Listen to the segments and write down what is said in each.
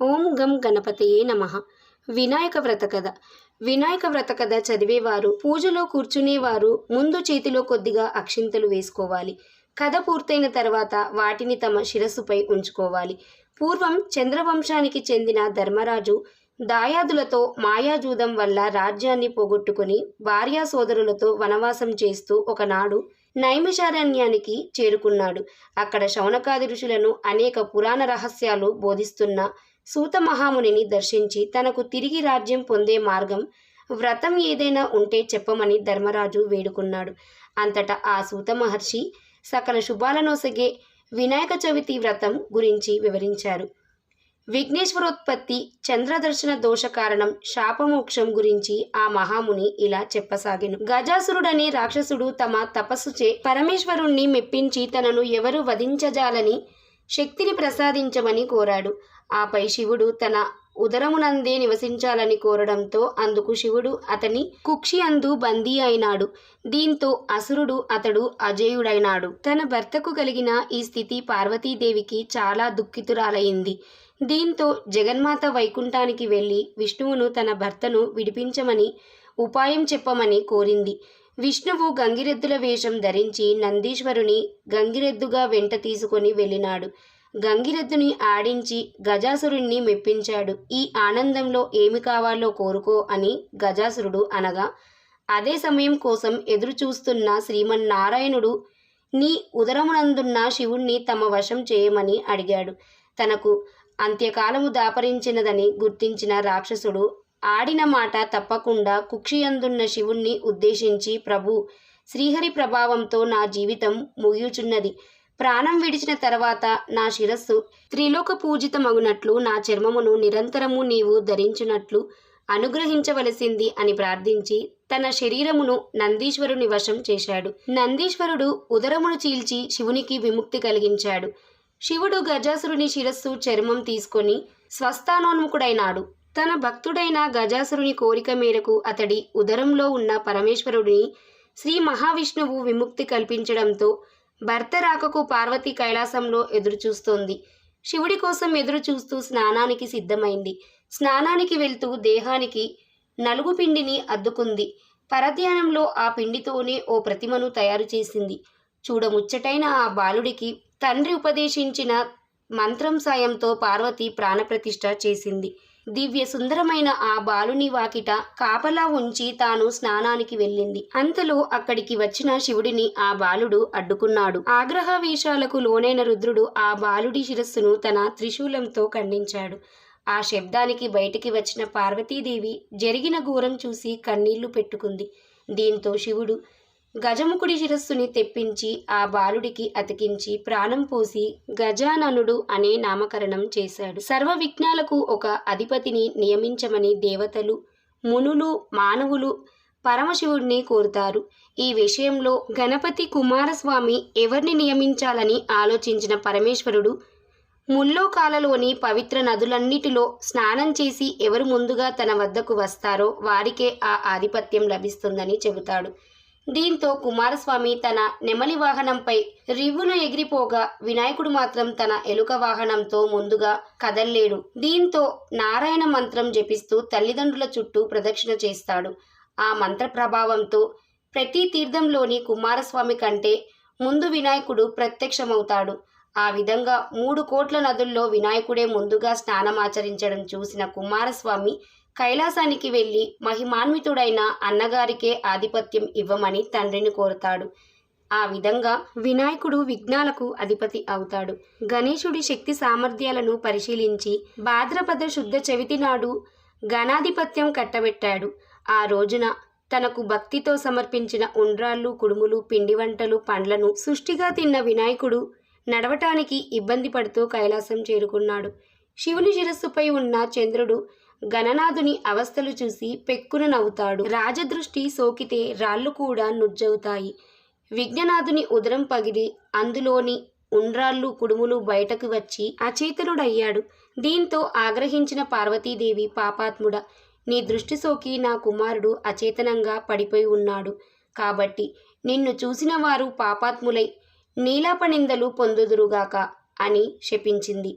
ఓం గం గణపతియే నమ. వినాయక వ్రత కథ. వినాయక వ్రత కథ చదివేవారు పూజలో కూర్చునేవారు ముందు చేతిలో కొద్దిగా అక్షింతలు వేసుకోవాలి. కథ పూర్తయిన తర్వాత వాటిని తమ శిరస్సుపై ఉంచుకోవాలి. పూర్వం చంద్రవంశానికి చెందిన ధర్మరాజు దాయాదులతో మాయాజూదం వల్ల రాజ్యాన్ని పోగొట్టుకుని భార్యా సోదరులతో వనవాసం చేస్తూ ఒకనాడు నైమిషారణ్యానికి చేరుకున్నాడు. అక్కడ శౌనకాది ఋషులను అనేక పురాణ రహస్యాలు బోధిస్తున్న సూత మహామునిని దర్శించి తనకు తిరిగి రాజ్యం పొందే మార్గం వ్రతం ఏదైనా ఉంటే చెప్పమని ధర్మరాజు వేడుకున్నాడు. అంతటా ఆ సూత మహర్షి సకల శుభాలనొసగే వినాయక చవితి వ్రతం గురించి వివరించారు. విఘ్నేశ్వరోత్పత్తి చంద్రదర్శన దోష కారణం శాపమోక్షం గురించి ఆ మహాముని ఇలా చెప్పసాగెను. గజాసురుడనే రాక్షసుడు తమ తపస్సుచే పరమేశ్వరుణ్ణి మెప్పించి తనను ఎవరు వధించజాలని శక్తిని ప్రసాదించమని కోరాడు. ఆపై శివుడు తన ఉదరమునందే నివసించాలని కోరడంతో అందుకు శివుడు అతని కుక్షి అందు బందీ అయినాడు. దీంతో అసురుడు అతడు అజేయుడైనాడు. తన భర్తకు కలిగిన ఈ స్థితి పార్వతీదేవికి చాలా దుఃఖితురాలైంది. దీంతో జగన్మాత వైకుంఠానికి వెళ్ళి విష్ణువును తన భర్తను విడిపించమని ఉపాయం చెప్పమని కోరింది. విష్ణువు గంగిరెద్దుల వేషం ధరించి నందీశ్వరుని గంగిరెద్దుగా వెంట తీసుకొని వెళ్ళినాడు. గంగిరెద్దుని ఆడించి గజాసురుణ్ణి మెప్పించాడు. ఈ ఆనందంలో ఏమి కావాలో కోరుకో అని గజాసురుడు అనగా అదే సమయం కోసం ఎదురుచూస్తున్న శ్రీమన్నారాయణుడు నీ ఉదరమునందున్న శివుణ్ణి తమ వశం చేయమని అడిగాడు. తనకు అంత్యకాలము దాపరించినదని గుర్తించిన రాక్షసుడు ఆడిన మాట తప్పకుండా కుక్షియందున్న శివుణ్ణి ఉద్దేశించి ప్రభు శ్రీహరి ప్రభావంతో నా జీవితం ముగియుచున్నది. ప్రాణం విడిచిన తర్వాత నా శిరస్సు త్రిలోక పూజితమగునట్లు నా చర్మమును నిరంతరము నీవు ధరించినట్లు అనుగ్రహించవలసింది అని ప్రార్థించి తన శరీరమును నందీశ్వరుని వశం చేశాడు. నందీశ్వరుడు ఉదరమును చీల్చి శివునికి విముక్తి కలిగించాడు. శివుడు గజాసురుని శిరస్సు చర్మం తీసుకొని స్వస్థానోన్ముఖుడైనాడు. తన భక్తుడైన గజాసురుని కోరిక మేరకు అతడి ఉదరంలో ఉన్న పరమేశ్వరుడిని శ్రీ మహావిష్ణువు విముక్తి కల్పించడంతో భర్త రాకకు పార్వతి కైలాసంలో ఎదురుచూస్తోంది. శివుడి కోసం ఎదురుచూస్తూ స్నానానికి సిద్ధమైంది. స్నానానికి వెళ్తూ దేహానికి నలుగు పిండిని అద్దుకుంది. పరధ్యానంలో ఆ పిండితోనే ఓ ప్రతిమను తయారు చేసింది. చూడముచ్చటైన ఆ బాలుడికి తండ్రి ఉపదేశించిన మంత్రం సాయంతో పార్వతి ప్రాణప్రతిష్ఠ చేసింది. దివ్య సుందరమైన ఆ బాలుని వాకిట కాపలా ఉంచి తాను స్నానానికి వెళ్ళింది. అంతలో అక్కడికి వచ్చిన శివుడిని ఆ బాలుడు అడ్డుకున్నాడు. ఆగ్రహవేశాలకు లోనైన రుద్రుడు ఆ బాలుడి శిరస్సును తన త్రిశూలంతో ఖండించాడు. ఆ శబ్దానికి బయటికి వచ్చిన పార్వతీదేవి జరిగిన ఘోరం చూసి కన్నీళ్ళు పెట్టుకుంది. దీంతో శివుడు గజముకుడి శిరస్సుని తెప్పించి ఆ బాలుడికి అతికించి ప్రాణం పోసి గజాననుడు అనే నామకరణం చేశాడు. సర్వ విఘ్నాలకు ఒక అధిపతిని నియమించమని దేవతలు మునులు మానవులు పరమశివుడిని కోరుతారు. ఈ విషయంలో గణపతి కుమారస్వామి ఎవరిని నియమించాలని ఆలోచించిన పరమేశ్వరుడు ముల్లోకాలలోని పవిత్ర నదులన్నిటిలో స్నానం చేసి ఎవరు ముందుగా తన వద్దకు వస్తారో వారికే ఆ ఆధిపత్యం లభిస్తుందని చెబుతాడు. దీంతో కుమారస్వామి తన నెమలి వాహనంపై రివ్వున ఎగిరిపోగా వినాయకుడు మాత్రం తన ఎలుక వాహనంతో ముందుగా కదల్లేడు. దీంతో నారాయణ మంత్రం జపిస్తూ తల్లిదండ్రుల చుట్టూ ప్రదక్షిణ చేస్తాడు. ఆ మంత్ర ప్రభావంతో ప్రతి తీర్థంలోని కుమారస్వామి కంటే ముందు వినాయకుడు ప్రత్యక్షమవుతాడు. ఆ విధంగా మూడు కోట్ల నదుల్లో వినాయకుడే ముందుగా స్నానమాచరించడం చూసిన కుమారస్వామి కైలాసానికి వెళ్ళి మహిమాన్వితుడైన అన్నగారికే ఆధిపత్యం ఇవ్వమని తండ్రిని కోరుతాడు. ఆ విధంగా వినాయకుడు విఘ్నాలకు అధిపతి అవుతాడు. గణేశుడి శక్తి సామర్థ్యాలను పరిశీలించి భాద్రపద శుద్ధ చవితి నాడు గణాధిపత్యం కట్టబెట్టాడు. ఆ రోజున తనకు భక్తితో సమర్పించిన ఉండ్రాళ్ళు కుడుములు పిండి వంటలు పండ్లను సుష్టిగా తిన్న వినాయకుడు నడవటానికి ఇబ్బంది పడుతూ కైలాసం చేరుకున్నాడు. శివుని శిరస్సుపై ఉన్న చంద్రుడు గణనాథుని అవస్థలు చూసి పెక్కున నవ్వుతాడు. రాజదృష్టి సోకితే రాళ్ళు కూడా నుజ్జవుతాయి. విఘ్ననాథుని ఉదరం పగిలి అందులోని ఉండ్రాళ్ళు కుడుములు బయటకు వచ్చి అచేతనుడయ్యాడు. దీంతో ఆగ్రహించిన పార్వతీదేవి పాపాత్ముడ నీ దృష్టి సోకి నా కుమారుడు అచేతనంగా పడిపోయి ఉన్నాడు. కాబట్టి నిన్ను చూసిన వారు పాపాత్ములై నీలాపనిందలు పొందుదురుగాక అని శపించింది.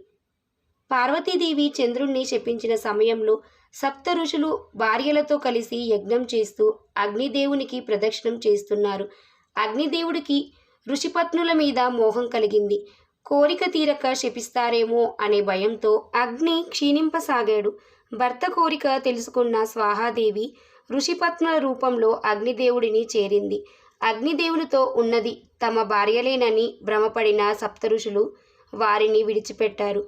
పార్వతీదేవి చంద్రుణ్ణి శపించిన సమయంలో సప్త ఋషులు భార్యలతో కలిసి యజ్ఞం చేస్తూ అగ్నిదేవునికి ప్రదక్షిణం చేస్తున్నారు. అగ్నిదేవుడికి ఋషిపత్నుల మీద మోహం కలిగింది. కోరిక తీరక శపిస్తారేమో అనే భయంతో అగ్ని క్షీణింపసాగాడు. భర్త కోరిక తెలుసుకున్న స్వాహాదేవి ఋషిపత్నుల రూపంలో అగ్నిదేవుడిని చేరింది. అగ్నిదేవునితో ఉన్నది తమ భార్యలేనని భ్రమపడిన సప్తఋషులు వారిని విడిచిపెట్టారు.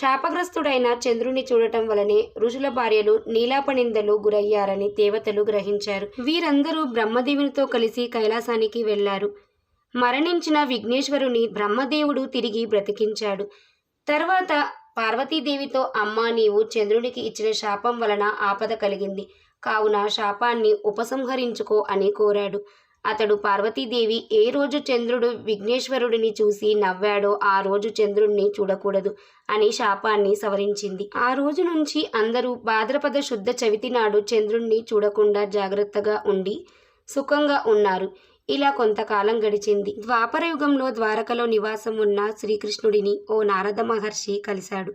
శాపగ్రస్తుడైన చంద్రుని చూడటం వలనే ఋషుల భార్యలు నీలాపనిందలు గురయ్యారని దేవతలు గ్రహించారు. వీరందరూ బ్రహ్మదేవునితో కలిసి కైలాసానికి వెళ్ళారు మరణించిన విఘ్నేశ్వరుని బ్రహ్మదేవుడు తిరిగి బ్రతికించాడు. తర్వాత పార్వతీదేవితో అమ్మా నీవు చంద్రునికి ఇచ్చిన శాపం వలన ఆపద కలిగింది. కావున శాపాన్ని ఉపసంహరించుకో అని కోరాడు. అతడు పార్వతీదేవి ఏ రోజు చంద్రుడు విఘ్నేశ్వరుడిని చూసి నవ్వాడో ఆ రోజు చంద్రుణ్ణి చూడకూడదు అని శాపాన్ని సవరించింది. ఆ రోజు నుంచి అందరూ భాద్రపద శుద్ధ చవితి నాడు చంద్రుణ్ణి చూడకుండా జాగ్రత్తగా ఉండి సుఖంగా ఉన్నారు. ఇలా కొంతకాలం గడిచింది. ద్వాపరయుగంలో ద్వారకలో నివాసం ఉన్న శ్రీకృష్ణుడిని ఓ నారద మహర్షి కలిశాడు.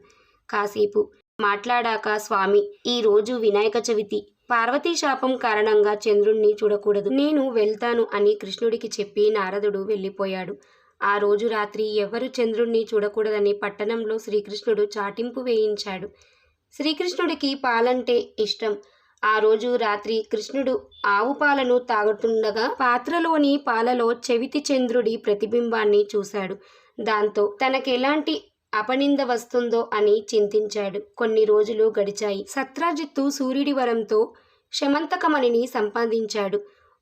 కాసేపు మాట్లాడాక స్వామి ఈ రోజు వినాయక చవితి. పార్వతీ శాపం కారణంగా చంద్రుణ్ణి చూడకూడదు. నేను వెళ్తాను అని కృష్ణుడికి చెప్పి నారదుడు వెళ్ళిపోయాడు. ఆ రోజు రాత్రి ఎవరు చంద్రుణ్ణి చూడకూడదని పట్టణంలో శ్రీకృష్ణుడు చాటింపు వేయించాడు. శ్రీకృష్ణుడికి పాలంటే ఇష్టం. ఆ రోజు రాత్రి కృష్ణుడు ఆవు పాలను తాగుతుండగా పాత్రలోని పాలలో చెవితి చంద్రుడి ప్రతిబింబాన్ని చూశాడు. దాంతో తనకెలాంటి అపనింద వస్తుందో అని చింతించాడు. కొన్ని రోజులు గడిచాయి. సత్రాజిత్తు సూర్యుడి వరంతో శమంతకమణిని సంపాదించాడు.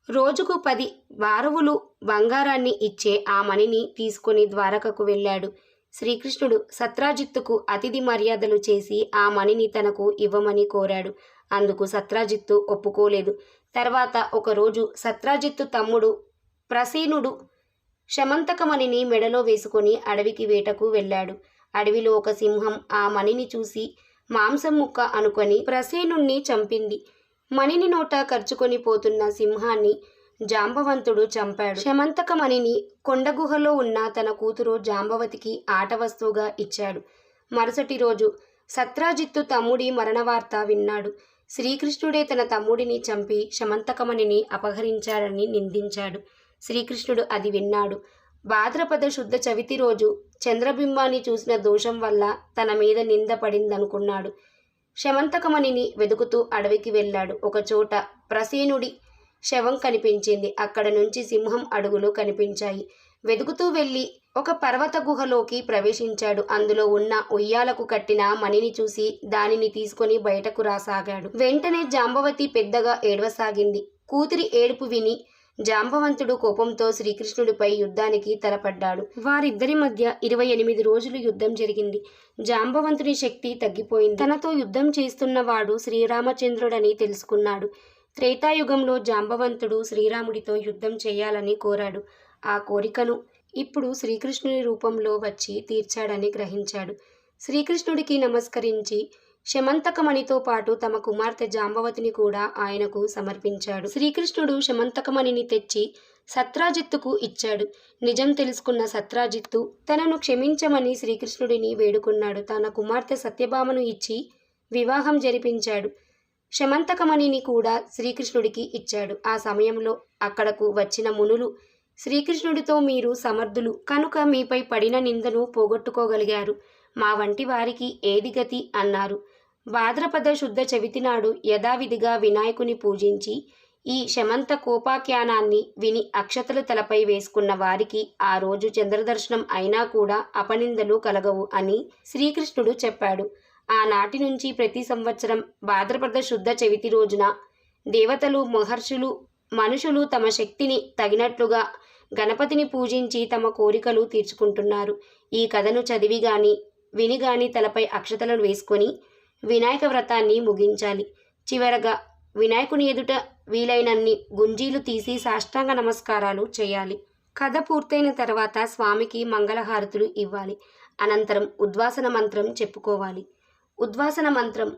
రోజుకు పది వారవులు బంగారాన్ని ఇచ్చే ఆ మణిని తీసుకుని ద్వారకకు వెళ్ళాడు. శ్రీకృష్ణుడు సత్రాజిత్తుకు అతిథి మర్యాదలు చేసి ఆ మణిని తనకు ఇవ్వమని కోరాడు. అందుకు సత్రాజిత్తు ఒప్పుకోలేదు. తర్వాత ఒకరోజు సత్రాజిత్తు తమ్ముడు ప్రసీనుడు శమంతకమణిని మెడలో వేసుకుని అడవికి వేటకు వెళ్ళాడు. అడవిలో ఒక సింహం ఆ మణిని చూసి మాంసం ముక్క అనుకొని ప్రసేనుణ్ణి చంపింది. మణిని నోట ఖర్చుకొని పోతున్న సింహాన్ని జాంబవంతుడు చంపాడు. శమంతకమణిని కొండగుహలో ఉన్న తన కూతురు జాంబవతికి ఆట వస్తువుగా ఇచ్చాడు. మరుసటి రోజు సత్రాజిత్తు తమ్ముడి మరణవార్త విన్నాడు. శ్రీకృష్ణుడే తన తమ్ముడిని చంపి శమంతకమణిని అపహరించాడని నిందించాడు. శ్రీకృష్ణుడు అది విన్నాడు. భాద్రపద శుద్ధ చవితి రోజు చంద్రబింబాన్ని చూసిన దోషం వల్ల తన మీద నింద పడిందనుకున్నాడు. శమంతకమణిని వెతుకుతూ అడవికి వెళ్ళాడు. ఒకచోట ప్రసేనుడి శవం కనిపించింది. అక్కడ నుంచి సింహం అడుగులు కనిపించాయి. వెతుకుతూ వెళ్ళి ఒక పర్వత గుహలోకి ప్రవేశించాడు. అందులో ఉన్న ఉయ్యాలకు కట్టిన మణిని చూసి దానిని తీసుకొని బయటకు రాసాగాడు. వెంటనే జాంబవతి పెద్దగా ఏడవసాగింది. కూతురి ఏడుపు విని జాంబవంతుడు కోపంతో శ్రీకృష్ణుడిపై యుద్ధానికి తలపడ్డాడు. వారిద్దరి మధ్య ఇరవై ఎనిమిది రోజులు యుద్ధం జరిగింది. జాంబవంతుని శక్తి తగ్గిపోయింది. తనతో యుద్ధం చేస్తున్నవాడు శ్రీరామచంద్రుడని తెలుసుకున్నాడు. త్రేతాయుగంలో జాంబవంతుడు శ్రీరాముడితో యుద్ధం చేయాలని కోరాడు. ఆ కోరికను ఇప్పుడు శ్రీకృష్ణుని రూపంలో వచ్చి తీర్చాడని గ్రహించాడు. శ్రీకృష్ణుడికి నమస్కరించి శమంతకమణితో పాటు తమ కుమార్తె జాంబవతిని కూడా ఆయనకు సమర్పించాడు. శ్రీకృష్ణుడు శమంతకమణిని తెచ్చి సత్రాజిత్తుకు ఇచ్చాడు. నిజం తెలుసుకున్న సత్రాజిత్తు తనను క్షమించమని శ్రీకృష్ణుడిని వేడుకున్నాడు. తన కుమార్తె సత్యభామను ఇచ్చి వివాహం జరిపించాడు. శమంతకమణిని కూడా శ్రీకృష్ణుడికి ఇచ్చాడు. ఆ సమయంలో అక్కడకు వచ్చిన మునులు శ్రీకృష్ణుడితో మీరు సమర్థులు. కనుక మీపై పడిన నిందను పోగొట్టుకోగలిగారు. మా వంటి వారికి ఏది గతి అన్నారు. భాద్రపద శుద్ధ చవితి నాడు యథావిధిగా వినాయకుని పూజించి ఈ శమంత కోపాఖ్యానాన్ని విని అక్షతలు తలపై వేసుకున్న వారికి ఆ రోజు చంద్రదర్శనం అయినా కూడా అపనిందలు కలగవు అని శ్రీకృష్ణుడు చెప్పాడు. ఆనాటి నుంచి ప్రతి సంవత్సరం భాద్రపద శుద్ధ చవితి రోజున దేవతలు మహర్షులు మనుషులు తమ శక్తిని తగినట్లుగా గణపతిని పూజించి తమ కోరికలు తీర్చుకుంటున్నారు. ఈ కథను చదివి గాని విని గాని తలపై అక్షతలను వేసుకొని వినాయక వ్రతాన్ని ముగించాలి. చివరగా వినాయకుని ఎదుట వీలైనన్ని గుంజీలు తీసి సాష్టాంగ నమస్కారాలు చేయాలి. కథ పూర్తయిన తర్వాత స్వామికి మంగళహారతులు ఇవ్వాలి. అనంతరం ఉద్వాసన మంత్రం చెప్పుకోవాలి. ఉద్వాసన మంత్రం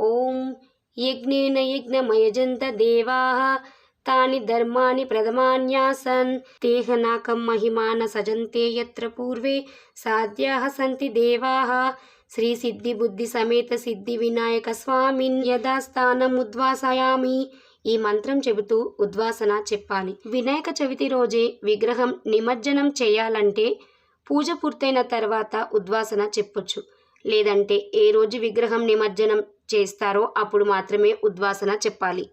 ఓం యజ్ఞేన యజ్ఞమయజంత దేవా తాని ధర్మాని ప్రథమాన్యాసన్ తేహనాకం మహిమాన సజంతే యత్ర పూర్వే సాధ్యాः సంతి దేవాः శ్రీ సిద్ధి బుద్ధి సమేత సిద్ధి వినాయక స్వామిన్ యథాస్థానం ఉద్వాసయామి ఈ మంత్రం చెబుతూ ఉద్వాసన చెప్పాలి. వినాయక చవితి రోజే విగ్రహం నిమజ్జనం చేయాలంటే పూజ పూర్తయిన తర్వాత ఉద్వాసన చెప్పొచ్చు. లేదంటే ఏ రోజు విగ్రహం నిమజ్జనం చేస్తారో అప్పుడు మాత్రమే ఉద్వాసన చెప్పాలి.